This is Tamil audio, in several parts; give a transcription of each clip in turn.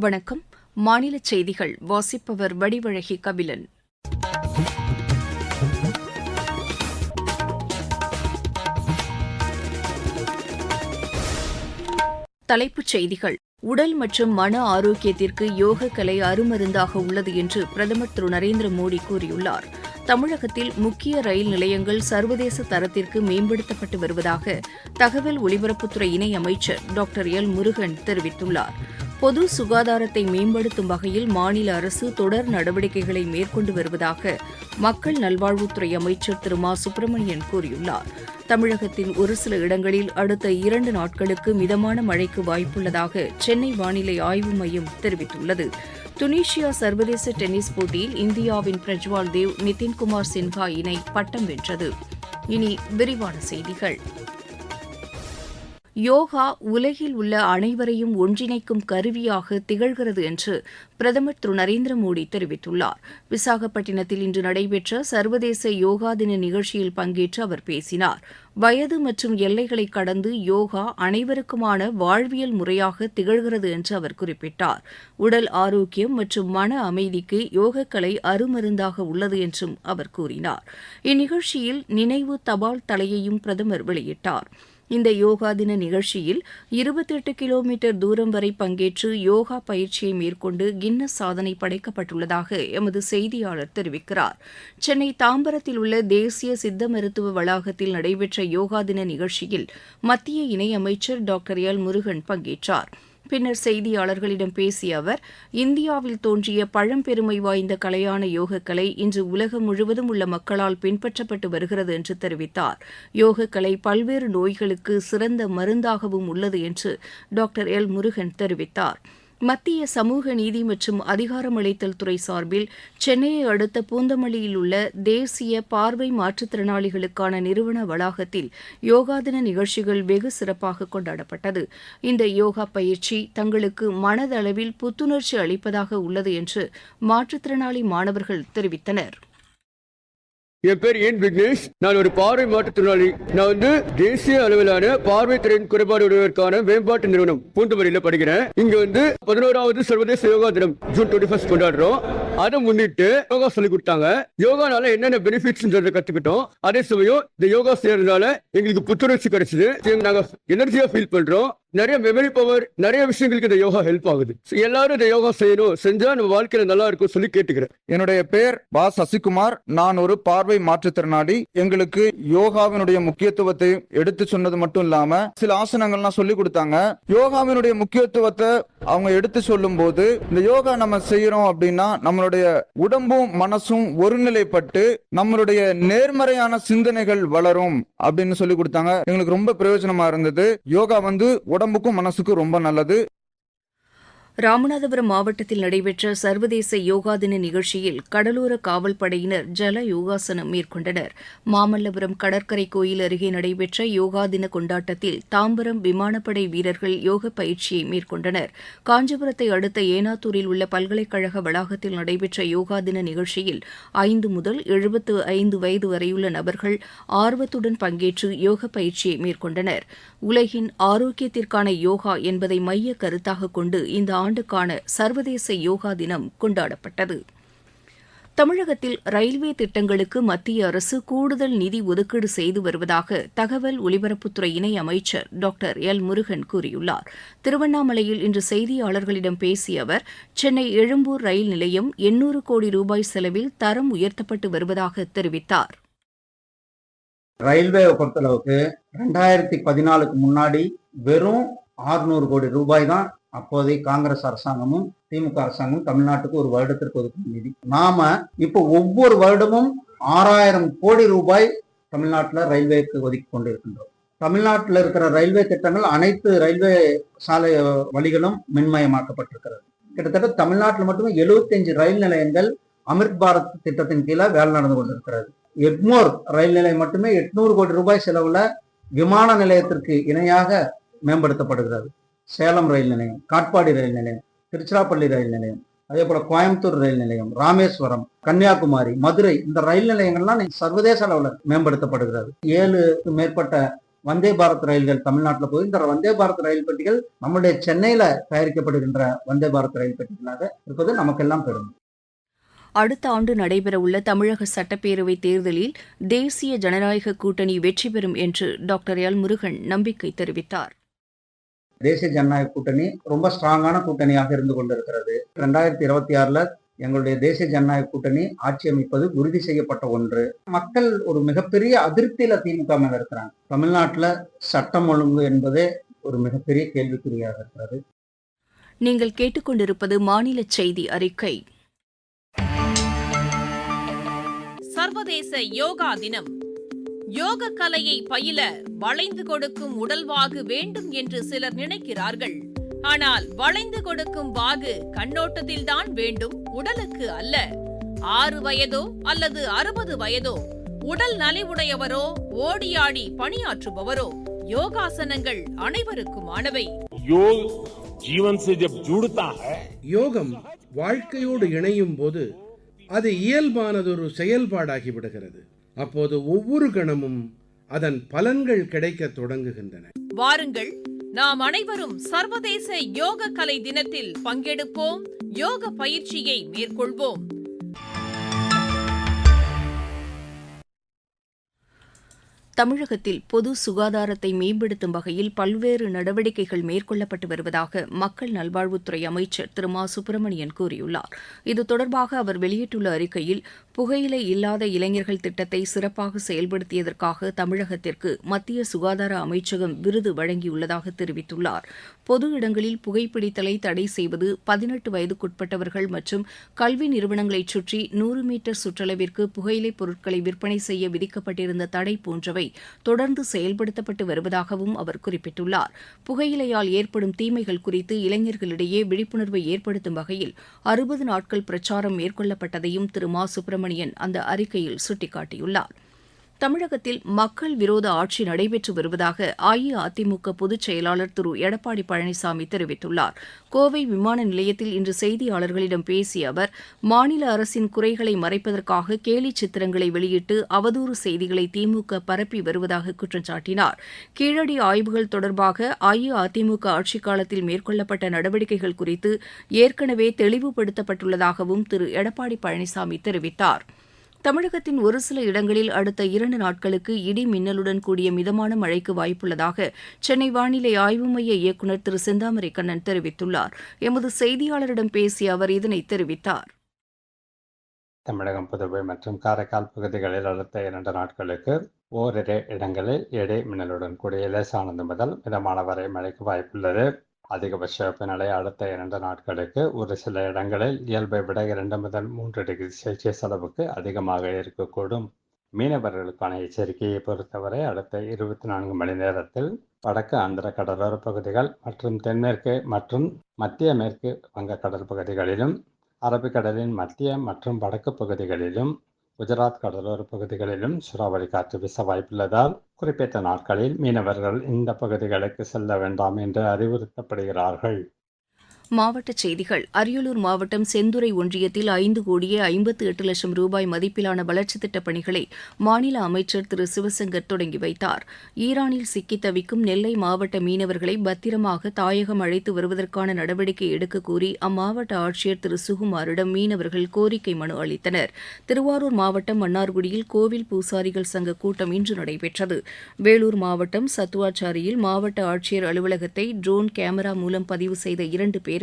வணக்கம். மாநில செய்திகள் வாசிப்பவர் வடிவழகி கபிலன். தலைப்புச் செய்திகள். உடல் மற்றும் மன ஆரோக்கியத்திற்கு யோக கலை அருமருந்தாக உள்ளது என்று பிரதமர் திரு நரேந்திர மோடி கூறியுள்ளார். தமிழகத்தில் முக்கிய ரயில் நிலையங்கள் சர்வதேச தரத்திற்கு மேம்படுத்தப்பட்டு வருவதாக தகவல் ஒலிபரப்புத்துறை இணை அமைச்சர் டாக்டர் எல் முருகன் தெரிவித்துள்ளார். பொது சுகாதாரத்தை மேம்படுத்தும் வகையில் மாநில அரசு தொடர் நடவடிக்கைகளை மேற்கொண்டு வருவதாக மக்கள் நல்வாழ்வுத்துறை அமைச்சர் திரு மா. சுப்பிரமணியன் கூறியுள்ளார். தமிழகத்தின் ஒரு சில இடங்களில் அடுத்த இரண்டு நாட்களுக்கு மிதமான மழைக்கு வாய்ப்புள்ளதாக சென்னை வானிலை ஆய்வு மையம் தெரிவித்துள்ளது. துனிஷியா சர்வதேச டென்னிஸ் போட்டியில் இந்தியாவின் பிரஜ்வால் தேவ் நிதின்குமார் சின்ஹா இணை பட்டம் வென்றது. இனி விரிவான செய்திகள். யோகா உலகில் உள்ள அனைவரையும் ஒன்றிணைக்கும் கருவியாக திகழ்கிறது என்று பிரதமர் திரு. நரேந்திர மோடி தெரிவித்துள்ளார். விசாகப்பட்டினத்தில் இன்று நடைபெற்ற சர்வதேச யோகா தின நிகழ்ச்சியில் பங்கேற்று அவர் பேசினார். வயது மற்றும் எல்லைகளை கடந்து யோகா அனைவருக்குமான வாழ்வியல் முறையாக திகழ்கிறது என்று அவர் குறிப்பிட்டார். உடல் ஆரோக்கியம் மற்றும் மன அமைதிக்கு யோகக்கலை அருமருந்தாக உள்ளது என்றும் அவர் கூறினார். இந்நிகழ்ச்சியில் நினைவு தபால் தலையையும் பிரதமர் வெளியிட்டார். இந்த யோகா தின நிகழ்ச்சியில் இருபத்தெட்டு கிலோமீட்டர் தூரம் வரை பங்கேற்று யோகா பயிற்சியை மேற்கொண்டு கின்னஸ் சாதனை படைக்கப்பட்டுள்ளதாக எமது செய்தியாளர் தெரிவிக்கிறார். சென்னை தாம்பரத்தில் உள்ள தேசிய சித்த மருத்துவ வளாகத்தில் நடைபெற்ற யோகா தின நிகழ்ச்சியில் மத்திய இணையமைச்சர் டாக்டர் எல் முருகன் பங்கேற்றார். பின்னர் செய்தியாளர்களிடம் பேசிய அவர் இந்தியாவில் தோன்றிய பழம்பெருமை வாய்ந்த கலையான யோகக்கலை இன்று உலகம் முழுவதும் உள்ள மக்களால் பின்பற்றப்பட்டு வருகிறது என்று தெரிவித்தார். யோகக்கலை பல்வேறு நோய்களுக்கு சிறந்த மருந்தாகவும் உள்ளது என்று டாக்டர் எல். முருகன் தெரிவித்தார். மத்திய சமூக நீதி மற்றும் அதிகாரமளித்தல் துறை சார்பில் சென்னையை அடுத்த பூந்தமல்லியில் உள்ள தேசிய பார்வை மாற்றுத்திறனாளிகளுக்கான நிறுவன வளாகத்தில் யோகா தின நிகழ்ச்சிகள் வெகு சிறப்பாக கொண்டாடப்பட்டது. இந்த யோகா பயிற்சி தங்களுக்கு மனதளவில் புத்துணர்ச்சி அளிப்பதாக உள்ளது என்று மாற்றுத்திறனாளி மாணவர்கள் தெரிவித்தனர். என் பேர் என் விக்னேஷ்? நான் ஒரு பார்வை மாற்றுத்திறனாளி நான் வந்து தேசிய அளவிலான பார்வை திறன் குறைபாடு உடையவருக்கான மேம்பாட்டு நிறுவனம் பூந்தமல்லியில படிக்கிறேன். இங்க வந்து பதினோராவது சர்வதேச யோகா தினம் ஜூன் டுவெண்ட்டி ஃபர்ஸ்ட் கொண்டாடுறோம். அதை முன்னிட்டு யோகா சொல்லி கொடுத்தாங்க. யோகானால என்னென்ன பெனிஃபிட்ஸ் கத்துக்கிட்டோம். அதே சமயம் இந்த யோகா செய்யறதுனால எங்களுக்கு புத்துணர்ச்சி கிடைச்சது. நாங்க எனர்ஜியா ஃபீல் பண்றோம். நிறைய மெமரி பவர் நிறைய விஷயங்களுக்கு இந்த யோகா ஹெல்ப் ஆகுது. எல்லாரும் இந்த யோகா செய்யணும். செஞ்சா நம்ம வாழ்க்கையில நல்லா இருக்கும் சொல்லி கேட்டுக்கிறேன். என்னுடைய பேர் பா சசிகுமார். நான் ஒரு பார்வை மாற்றுத்திறனாளி. எங்களுக்கு யோகாவினுடைய முக்கியத்துவத்தை எடுத்து சொன்னது மட்டும் இல்லாம சில ஆசனங்கள்லாம் சொல்லி கொடுத்தாங்க. யோகாவினுடைய முக்கியத்துவத்தை அவங்க எடுத்து சொல்லும் போது இந்த யோகா நம்ம செய்யறோம் அப்படின்னா நம்மளோட நம்மளுடைய உடம்பும் மனசும் ஒருநிலைப்பட்டு நம்மளுடைய நேர்மறையான சிந்தனைகள் வளரும் அப்படின்னு சொல்லி கொடுத்தாங்க. எங்களுக்கு ரொம்ப பிரயோஜனமா இருந்தது. யோகா வந்து உடம்புக்கும் மனசுக்கும் ரொம்ப நல்லது. ராமநாதபுரம் மாவட்டத்தில் நடைபெற்ற சர்வதேச யோகா தின நிகழ்ச்சியில் கடலோர காவல் படையினர் ஜல யோகாசனம் மேற்கொண்டனர். மாமல்லபுரம் கடற்கரை கோயில் அருகே நடைபெற்ற யோகா தின கொண்டாட்டத்தில் தாம்பரம் விமானப்படை வீரர்கள் யோக பயிற்சியை மேற்கொண்டனர். காஞ்சிபுரத்தை அடுத்த ஏனாத்தூரில் உள்ள பல்கலைக்கழக வளாகத்தில் நடைபெற்ற யோகா தின நிகழ்ச்சியில் ஐந்து முதல் எழுபத்து ஐந்து வயது வரையுள்ள நபர்கள் ஆர்வத்துடன் பங்கேற்று யோக பயிற்சியை மேற்கொண்டனர். உலகின் ஆரோக்கியத்திற்கான யோகா என்பதை மைய கருத்தாக கொண்டு இந்த ஆண்டுக்கான சர்வதேச யோகா தினம் கொண்டாடப்பட்டது. தமிழகத்தில் ரயில்வே திட்டங்களுக்கு மத்திய அரசு கூடுதல் நிதி ஒதுக்கீடு செய்து வருவதாக தகவல் ஒலிபரப்புத்துறை இணை அமைச்சர் டாக்டர் எல் முருகன் கூறியுள்ளார். திருவண்ணாமலையில் இன்று செய்தியாளர்களிடம் பேசிய அவர் சென்னை எழும்பூர் ரயில் நிலையம் எண்ணூறு கோடி ரூபாய் செலவில் தரம் உயர்த்தப்பட்டு வருவதாக தெரிவித்தார். ரயில்வே பொறுத்தளவுக்கு ரெண்டாயிரத்தி பதினாலுக்கு முன்னாடி வெறும் 600 கோடி ரூபாய் தான் அப்போதைய காங்கிரஸ் அரசாங்கமும் திமுக அரசாங்கமும் தமிழ்நாட்டுக்கு ஒரு வருடத்திற்கு ஒதுக்கும் நிதி. நாம இப்போ ஒவ்வொரு வருடமும் ஆறாயிரம் கோடி ரூபாய் தமிழ்நாட்டில் ரயில்வேக்கு ஒதுக்கி கொண்டு இருக்கின்றோம் தமிழ்நாட்டில் இருக்கிற ரயில்வே திட்டங்கள் அனைத்து ரயில்வே சாலை வழிகளும் மின்மயமாக்கப்பட்டிருக்கிறது. கிட்டத்தட்ட தமிழ்நாட்டில் மட்டுமே 75 ரயில் நிலையங்கள் அமிர்த் பாரத் திட்டத்தின் கீழே வேலை நடந்து கொண்டிருக்கிறது. எக்மோர் ரயில் நிலையம் மட்டுமே எட்நூறு கோடி ரூபாய் செலவுல விமான நிலையத்திற்கு இணையாக மேம்படுத்தப்படுகிறது. சேலம் ரயில் நிலையம் காட்பாடி ரயில் நிலையம் திருச்சிராப்பள்ளி ரயில் நிலையம் அதே போல கோயம்புத்தூர் ரயில் நிலையம் ராமேஸ்வரம் கன்னியாகுமரி மதுரை இந்த ரயில் நிலையங்கள்லாம் சர்வதேச அளவில் மேம்படுத்தப்படுகிறது. ஏழுக்கு மேற்பட்ட வந்தே பாரத் ரயில்கள் தமிழ்நாட்டில் போய் இந்த வந்தே பாரத் ரயில் பெட்டிகள் நம்முடைய சென்னையில தயாரிக்கப்படுகின்ற வந்தே பாரத் ரயில் பெட்டிகளாக இருப்பது நமக்கெல்லாம் பெருமை. அடுத்த ஆண்டு நடைபெறவுள்ள தமிழக சட்டப்பேரவை தேர்தலில் தேசிய ஜனநாயக கூட்டணி வெற்றி பெறும் என்று டாக்டர் எல் முருகன் நம்பிக்கை தெரிவித்தார். தேசிய ஜனநாயக கூட்டணி ரொம்ப ஸ்ட்ராங்கான கூட்டணியாக இருந்து கொண்டிருக்கிறது. ரெண்டாயிரத்தி இருபத்தி ஆறுல எங்களுடைய தேசிய ஜனநாயக கூட்டணி ஆட்சி அமைப்பது உறுதி செய்யப்பட்ட ஒன்று. மக்கள் ஒரு மிகப்பெரிய அதிருப்தியில திமுக மேல இருக்கிறாங்க. தமிழ்நாட்டுல சட்டம் ஒழுங்கு என்பதே ஒரு மிகப்பெரிய கேள்விக்குறியாக இருக்கிறது. நீங்கள் கேட்டுக்கொண்டிருப்பது மாநில செய்தி அறிக்கை. சர்வதேச யோகா தினம். யோக கலையை பயில வளைந்து கொடுக்கும் உடல்வாகு வேண்டும் என்று சிலர் நினைக்கிறார்கள். ஆனால் வளைந்து கொடுக்கும் வாகு கண்ணோட்டத்தில்தான் வேண்டும் உடலுக்கு அல்ல. ஆறு வயதோ அல்லது அறுபது வயதோ உடல் நலிவுடையவரோ ஓடியாடி பணியாற்றுபவரோ யோகாசனங்கள் அனைவருக்குமானவை. யோகம் வாழ்க்கையோடு இணையும் போது அது இயல்பானதொரு செயல்பாடாகி விடுகிறது. அப்போது ஒவ்வொரு கணமும் அதன் பலன்கள் கிடைக்க தொடங்குகின்றன. வாருங்கள் நாம் அனைவரும் சர்வதேச யோக கலை தினத்தில் பங்கெடுப்போம் யோக பயிற்சியை மேற்கொள்வோம். தமிழகத்தில் பொது சுகாதாரத்தை மேம்படுத்தும் வகையில் பல்வேறு நடவடிக்கைகள் மேற்கொள்ளப்பட்டு வருவதாக மக்கள் நல்வாழ்வுத்துறை அமைச்சர் திரு மா சுப்பிரமணியன் கூறியுள்ளார். இது தொடர்பாக அவர் வெளியிட்டுள்ள அறிக்கையில் புகையிலை இல்லாத இளைஞர்கள் திட்டத்தை சிறப்பாக செயல்படுத்தியதற்காக தமிழகத்திற்கு மத்திய சுகாதார அமைச்சகம் விருது வழங்கியுள்ளதாக தெரிவித்துள்ளார். பொது இடங்களில் புகைப்பிடித்தலை தடை செய்வது பதினெட்டு வயதுக்குட்பட்டவர்கள் மற்றும் கல்வி நிறுவனங்களைச் சுற்றி நூறு மீட்டர் சுற்றளவிற்கு புகையிலைப் பொருட்களை விற்பனை செய்ய விதிக்கப்பட்டிருந்த தடை போன்றவை தொடர்ந்து செயல்படுத்தப்பட்டு வருவதாகவும் அவர் குறிப்பிட்டுள்ளார். புகையிலையால் ஏற்படும் தீமைகள் குறித்து இளைஞர்களிடையே விழிப்புணர்வை ஏற்படுத்தும் வகையில் அறுபது நாட்கள் பிரச்சாரம் மேற்கொள்ளப்பட்டதையும் திரு. மா. சுப்பிரமணியன் அந்த அறிக்கையில் சுட்டிக்காட்டியுள்ளார். தமிழகத்தில் மக்கள் விரோத ஆட்சி நடைபெற்று வருவதாக அஇஅதிமுக பொதுச் செயலாளர் திரு. எடப்பாடி பழனிசாமி தெரிவித்துள்ளார். கோவை விமான நிலையத்தில் இன்று செய்தியாளர்களிடம் பேசிய அவர் மாநில அரசின் குறைகளை மறைப்பதற்காக கேலி சித்திரங்களை வெளியிட்டு அவதூறு செய்திகளை திமுக பரப்பி வருவதாக குற்றம் சாட்டினார். கீழடி ஆய்வுகள் தொடர்பாக அஇஅதிமுக ஆட்சிக் காலத்தில் மேற்கொள்ளப்பட்ட நடவடிக்கைகள் குறித்து ஏற்கனவே தெளிவுபடுத்தப்பட்டுள்ளதாகவும் திரு. எடப்பாடி பழனிசாமி தெரிவித்தார். தமிழகத்தின் ஒரு சில இடங்களில் அடுத்த இரண்டு நாட்களுக்கு இடி மின்னலுடன் கூடிய மிதமான மழைக்கு வாய்ப்புள்ளதாக சென்னை வானிலை ஆய்வு மைய இயக்குநர் திரு செந்தாமரை கண்ணன் தெரிவித்துள்ளார். எமது செய்தியாளரிடம் பேசிய அவர் இதனை தெரிவித்தார். தமிழகம் புதுவை மற்றும் காரைக்கால் பகுதிகளில் அடுத்த இரண்டு நாட்களுக்கு ஓரிரு இடங்களில் இடை மின்னலுடன் கூடிய லேசானது முதல் மிதமான வரை மழைக்கு வாய்ப்புள்ளது. அதிகபட்ச வெப்பநிலை அடுத்த இரண்டு நாட்களுக்கு ஒரு சில இடங்களில் இயல்பை விட இரண்டு முதல் மூன்று டிகிரி செல்சியஸ் அளவுக்கு அதிகமாக இருக்கக்கூடும். மீனவர்களுக்கான எச்சரிக்கையை பொறுத்தவரை அடுத்த இருபத்தி நான்கு மணி நேரத்தில் வடக்கு ஆந்திர கடலோர பகுதிகள் மற்றும் தென்மேற்கு மற்றும் மத்திய மேற்கு வங்கக்கடல் பகுதிகளிலும் அரபிக்கடலின் மத்திய மற்றும் வடக்கு பகுதிகளிலும் குஜராத் கடலோர பகுதிகளிலும் சூறாவளி காற்று வீச வாய்ப்புள்ளதால் குறிப்பிட்ட நாட்களில் மீனவர்கள் இந்த பகுதிகளுக்கு செல்ல வேண்டாம் என்று அறிவுறுத்தப்படுகிறார்கள். மாவட்டச் செய்திகள். அரியலூர் மாவட்டம் செந்துறை ஒன்றியத்தில் ஐந்து கோடியே ஐம்பத்து எட்டு லட்சம் ரூபாய் மதிப்பிலான வளர்ச்சித் திட்டப் பணிகளை மாநில அமைச்சர் திரு. சிவசங்கர் தொடங்கி வைத்தார். ஈரானில் சிக்கித் தவிக்கும் நெல்லை மாவட்ட மீனவர்களை பத்திரமாக தாயகம் அழைத்து வருவதற்கான நடவடிக்கை எடுக்க கோரி அம்மாவட்ட ஆட்சியர் திரு. சுகுமாரிடம் மீனவர்கள் கோரிக்கை மனு அளித்தனர். திருவாரூர் மாவட்டம் மன்னார்குடியில் கோவில் பூசாரிகள் சங்க கூட்டம் இன்று நடைபெற்றது. வேலூர் மாவட்டம் சத்துவாச்சாரியில் மாவட்ட ஆட்சியர் அலுவலகத்தை ட்ரோன் கேமரா மூலம் பதிவு செய்த இரண்டு பேர்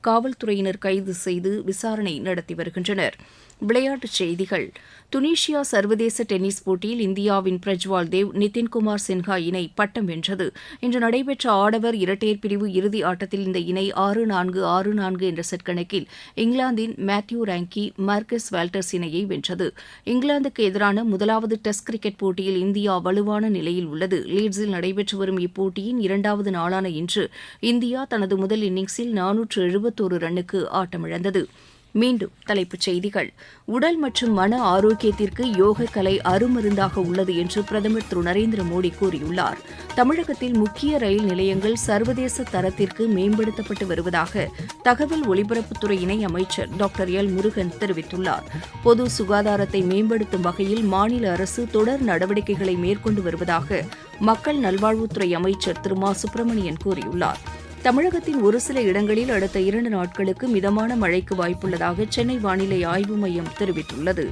காவல்துறையினர் கைது செய்து விசாரணை நடத்தி வருகின்றனர். விளையாட்டுச் செய்திகள். துனிஷியா சர்வதேச டென்னிஸ் போட்டியில் இந்தியாவின் பிரஜ்வால் தேவ் நிதின்குமார் சின்ஹா இணை பட்டம் வென்றது. இன்று நடைபெற்ற ஆடவர் இரட்டையர் பிரிவு இறுதி ஆட்டத்தில் இந்த இணை ஆறு நான்கு ஆறு நான்கு என்ற செட் கணக்கில் இங்கிலாந்தின் மேத்யூ ராங்கி மார்க்கஸ் வால்டர்ஸ் இணையை வென்றது. இங்கிலாந்துக்கு எதிரான முதலாவது டெஸ்ட் கிரிக்கெட் போட்டியில் இந்தியா வலுவான நிலையில் உள்ளது. லீட்ஸில் நடைபெற்று வரும் இப்போட்டியின் இரண்டாவது நாளான இன்று இந்தியா தனது முதல் இன்னிங்ஸில் நானூற்று எழுபத்தோரு ரன்னுக்கு ஆட்டமிழந்தது. மீண்டும் தலைப்புச் செய்திகள். உடல் மற்றும் மன ஆரோக்கியத்திற்கு யோக கலை அருமருந்தாக உள்ளது என்று பிரதமர் திரு. நரேந்திர மோடி கூறியுள்ளார். தமிழகத்தில் முக்கிய ரயில் நிலையங்கள் சர்வதேச தரத்திற்கு மேம்படுத்தப்பட்டு வருவதாக தகவல் ஒலிபரப்புத்துறை இணை அமைச்சர் டாக்டர் எல். முருகன் தெரிவித்துள்ளார். பொது சுகாதாரத்தை மேம்படுத்தும் வகையில் மாநில அரசு தொடர் நடவடிக்கைகளை மேற்கொண்டு வருவதாக மக்கள் நல்வாழ்வுத்துறை அமைச்சர் திரு. மா. சுப்பிரமணியன் கூறியுள்ளார். தமிழகத்தின் ஒரு சில இடங்களில் அடுத்த இரண்டு நாட்களுக்கு மிதமான மழைக்கு வாய்ப்புள்ளதாக சென்னை வானிலை ஆய்வு மையம் தெரிவித்துள்ளது.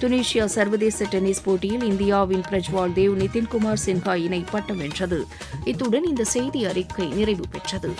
துனிஷியா சர்வதேச டென்னிஸ் போட்டியில் இந்தியாவின் பிரஜ்வால் தேவ் நிதின்குமார் சின்ஹா இணை பட்டம் வென்றது. இத்துடன் இந்த செய்தி அறிக்கை நிறைவு பெற்றது.